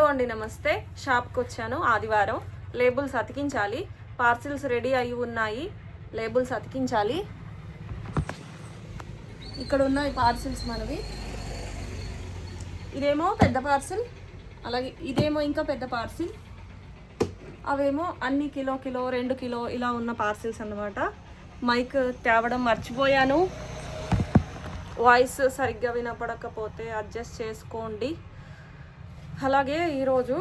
Hello అండి నమస్తే. షాప్కి వచ్చాను ఆదివారం. లేబుల్స్ అతికించాలి. పార్సిల్స్ రెడీ అయి ఉన్నాయి. లేబుల్స్ అతికించాలి. ఇక్కడ ఉన్నాయి పార్సిల్స్ మనవి. ఇదేమో పెద్ద పార్సిల్. అలాగే ఇదేమో ఇంకా పెద్ద పార్సిల్. అవేమో అన్ని కిలో కిలో రెండు కిలో ఇలా ఉన్న పార్సిల్స్ అన్నమాట. మైక్ తేవడం మర్చిపోయాను. వాయిస్ సరిగ్గా వినపడకపోతే అడ్జస్ట్ చేసుకోండి. అలాగే ఈరోజు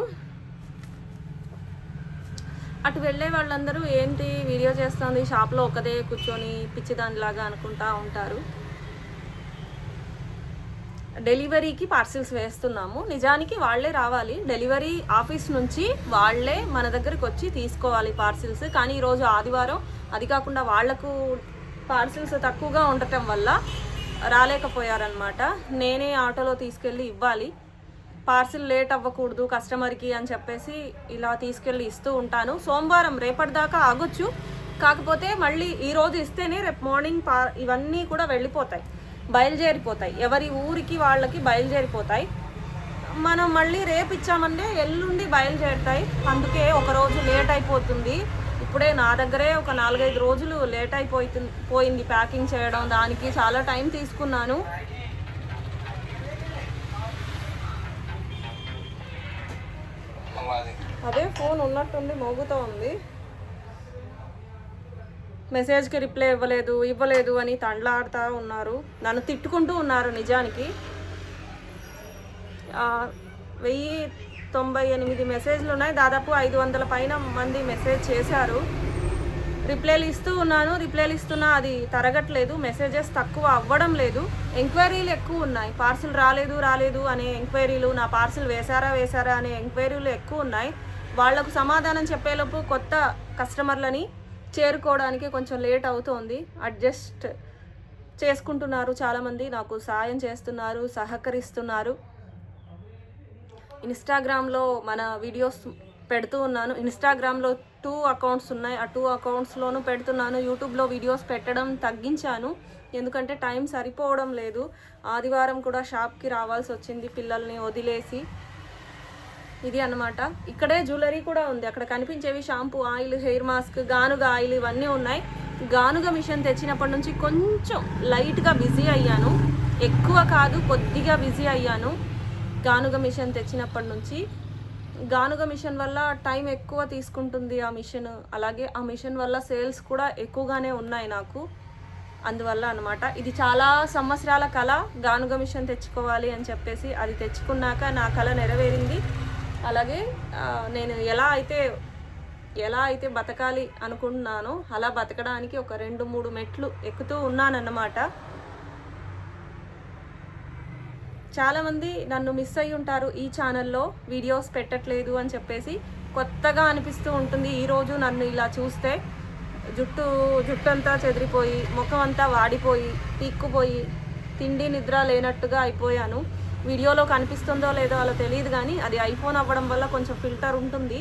అటు వెళ్ళే వాళ్ళందరూ ఏంటి వీడియో చేస్తుంది? షాప్లో ఒకదే కూర్చొని పిచ్చిదానిలాగా అనుకుంటా ఉంటారు. డెలివరీకి పార్సిల్స్ వేస్తున్నాము. నిజానికి వాళ్ళే రావాలి. డెలివరీ ఆఫీస్ నుంచి వాళ్ళే మన దగ్గరికి వచ్చి తీసుకోవాలి పార్సిల్స్. కానీ ఈరోజు ఆదివారం అది కాకుండా వాళ్ళకు పార్సిల్స్ తక్కువగా ఉండటం వల్ల రాలేకపోయారనమాట నేనే ఆటోలో తీసుకెళ్ళి ఇవ్వాలి. పార్సిల్ లేట్ అవ్వకూడదు కస్టమర్కి అని చెప్పేసి ఇలా తీసుకెళ్ళి ఇస్తూ ఉంటాను. సోమవారం రేపటి దాకా ఆగొచ్చు. కాకపోతే మళ్ళీ ఈరోజు ఇస్తేనే రేపు మార్నింగ్ పా ఇవన్నీ కూడా వెళ్ళిపోతాయి. బయలుదేరిపోతాయి. ఎవరి ఊరికి వాళ్ళకి బయలుదేరిపోతాయి. మనం మళ్ళీ రేపు ఇచ్చామంటే ఎల్లుండి బయలుదేరుతాయి. అందుకే ఒక రోజు లేట్ అయిపోతుంది. ఇప్పుడే నా దగ్గరే ఒక నాలుగైదు రోజులు లేట్ అయిపోయి పోయింది ప్యాకింగ్ చేయడం దానికి చాలా టైం తీసుకున్నాను. అదే ఫోన్ ఉన్నట్టుంది మోగుతూ ఉంది. మెసేజ్కి రిప్లై ఇవ్వలేదు ఇవ్వలేదు అని తండ్లాడుతూ ఉన్నారు. నన్ను తిట్టుకుంటూ ఉన్నారు నిజానికి. వెయ్యి తొంభై ఎనిమిది మెసేజ్లు ఉన్నాయి. దాదాపు ఐదు వందల పైన మంది మెసేజ్ చేశారు. రిప్లైలు ఇస్తూ ఉన్నాను రిప్లైలు ఇస్తున్నా అది తరగట్లేదు. మెసేజెస్ తక్కువ అవ్వడం లేదు. ఎంక్వైరీలు ఎక్కువ ఉన్నాయి. పార్సిల్ రాలేదు రాలేదు అనే ఎంక్వైరీలు నా పార్సిల్ వేశారా వేశారా అనే ఎంక్వైరీలు ఎక్కువ ఉన్నాయి. వాళ్ళకు సమాధానం చెప్పేలోపు కొత్త కస్టమర్లని చేరుకోవడానికి కొంచెం లేట్ అవుతోంది. అడ్జస్ట్ చేసుకుంటున్నారు చాలామంది. నాకు సాయం చేస్తున్నారు సహకరిస్తున్నారు. ఇన్స్టాగ్రామ్లో మన వీడియోస్ పెడుతూ ఉన్నాను. ఇన్స్టాగ్రామ్లో టూ అకౌంట్స్ ఉన్నాయి. ఆ టూ అకౌంట్స్లోనూ పెడుతున్నాను. యూట్యూబ్లో వీడియోస్ పెట్టడం తగ్గించాను. ఎందుకంటే టైం సరిపోవడం లేదు. ఆదివారం కూడా షాప్కి రావాల్సి వచ్చింది. పిల్లల్ని వదిలేసి ఇది అన్నమాట. ఇక్కడే జ్యువెలరీ కూడా ఉంది. అక్కడ కనిపించేవి షాంపూ ఆయిల్ హెయిర్ మాస్క్ గానుగ ఆయిల్ ఇవన్నీ ఉన్నాయి. గానుగ మిషన్ తెచ్చినప్పటి నుంచి కొంచెం లైట్గా బిజీ అయ్యాను. ఎక్కువ కాదు కొద్దిగా బిజీ అయ్యాను గానుగ మిషన్ తెచ్చినప్పటి నుంచి. గానుగ మిషన్ వల్ల టైం ఎక్కువ తీసుకుంటుంది ఆ మిషన్. అలాగే ఆ మిషన్ వల్ల సేల్స్ కూడా ఎక్కువగానే ఉన్నాయి నాకు. అందువల్ల అనమాట ఇది చాలా సంవత్సరాల కళ. గానుగ మిషన్ తెచ్చుకోవాలి అని చెప్పేసి అది తెచ్చుకున్నాక నా కళ నెరవేరింది. అలాగే నేను ఎలా అయితే ఎలా అయితే బతకాలి అనుకుంటున్నానో అలా బతకడానికి ఒక రెండు మూడు మెట్లు ఎక్కుతూ ఉన్నానన్నమాట. చాలామంది నన్ను మిస్ అయ్యి ఉంటారు ఈ ఛానల్లో వీడియోస్ పెట్టట్లేదు అని చెప్పేసి కొత్తగా అనిపిస్తూ ఉంటుంది ఈరోజు నన్ను ఇలా చూస్తే. జుట్టు జుట్టు అంతా చెదిరిపోయి ముఖం అంతా వాడిపోయి పీక్కుపోయి తిండి నిద్ర లేనట్టుగా అయిపోయాను. వీడియోలో కనిపిస్తుందో లేదో అలా తెలియదు కానీ అది ఐఫోన్ అవ్వడం వల్ల కొంచెం ఫిల్టర్ ఉంటుంది.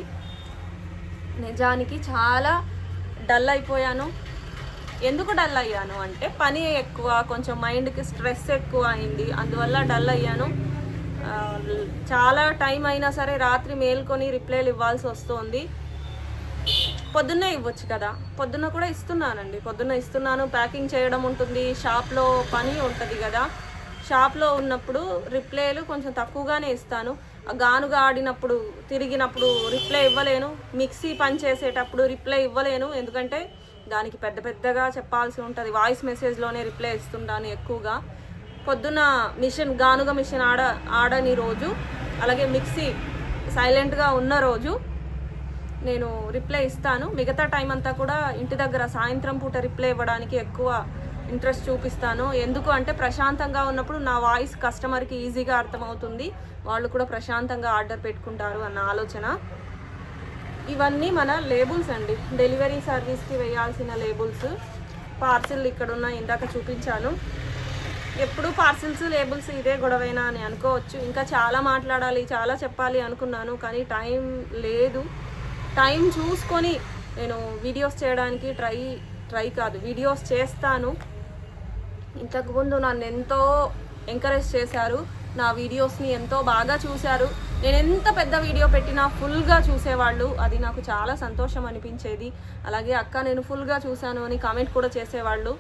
నిజానికి చాలా డల్ అయిపోయాను. ఎందుకు డల్ అయ్యాను అంటే పని ఎక్కువ కొంచెం మైండ్కి స్ట్రెస్ ఎక్కువ అయింది. అందువల్ల డల్ అయ్యాను. చాలా టైం అయినా సరే రాత్రి మేల్కొని రిప్లైలు ఇవ్వాల్సి వస్తుంది. పొద్దున్నే ఇవ్వచ్చు కదా. పొద్దున్న కూడా ఇస్తున్నానండి. పొద్దున్న ఇస్తున్నాను. ప్యాకింగ్ చేయడం ఉంటుంది. షాప్లో పని ఉంటుంది కదా. షాప్లో ఉన్నప్పుడు రిప్లైలు కొంచెం తక్కువగానే ఇస్తాను. గానుగ గానుగా ఆడినప్పుడు తిరిగినప్పుడు రిప్లై ఇవ్వలేను. మిక్సీ పని చేసేటప్పుడు రిప్లై ఇవ్వలేను. ఎందుకంటే దానికి పెద్ద పెద్దగా చెప్పాల్సి ఉంటుంది. వాయిస్ మెసేజ్లోనే రిప్లై ఇస్తుంటాను ఎక్కువగా. పొద్దున మిషన్ గానుగ మిషన్ ఆడ ఆడని రోజు అలాగే మిక్సీ సైలెంట్గా ఉన్న రోజు నేను రిప్లై ఇస్తాను. మిగతా టైం అంతా కూడా ఇంటి దగ్గర సాయంత్రం పూట రిప్లై ఇవ్వడానికి ఎక్కువ ఇంట్రెస్ట్ చూపిస్తాను. ఎందుకు అంటే ప్రశాంతంగా ఉన్నప్పుడు నా వాయిస్ కస్టమర్కి ఈజీగా అర్థమవుతుంది. వాళ్ళు కూడా ప్రశాంతంగా ఆర్డర్ పెట్టుకుంటారు అన్న ఆలోచన. ఇవన్నీ మన లేబుల్స్ అండి. డెలివరీ సర్వీస్కి వేయాల్సిన లేబుల్స్. పార్సిల్ ఇక్కడున్న ఇందాక చూపించాను. ఎప్పుడు పార్సిల్స్ లేబుల్స్ ఇదే గొడవైనా అని అనుకోవచ్చు. ఇంకా చాలా మాట్లాడాలి చాలా చెప్పాలి అనుకున్నాను కానీ టైం లేదు. టైం చూసుకొని నేను వీడియోస్ చేయడానికి ట్రై ట్రై కాదు వీడియోస్ చేస్తాను. ఇంతకుముందు నన్ను ఎంతో ఎంకరేజ్ చేశారు. నా వీడియోస్ని ఎంతో బాగా చూశారు. నేను ఎంత పెద్ద వీడియో పెట్టినా ఫుల్గా చూసేవాళ్ళు. అది నాకు చాలా సంతోషం అనిపించేది. అలాగే అక్క నేను ఫుల్గా చూశాను అని కామెంట్ కూడా చేసేవాళ్ళు.